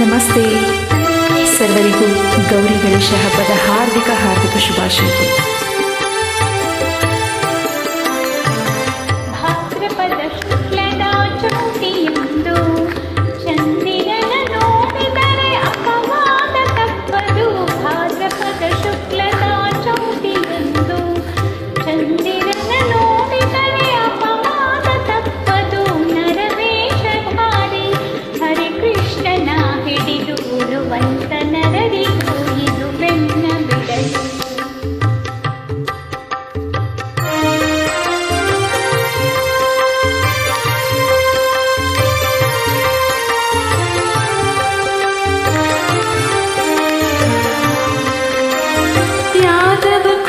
ನಮಸ್ತೆ. ಸರ್ವರಿಗೂ ಗೌರಿ ಗಣೇಶ ಹಬ್ಬದ ಹಾರ್ದಿಕ ಹಾರ್ದಿಕ ಶುಭಾಶಯಗಳು. ಭಾದ್ರಪದ यादव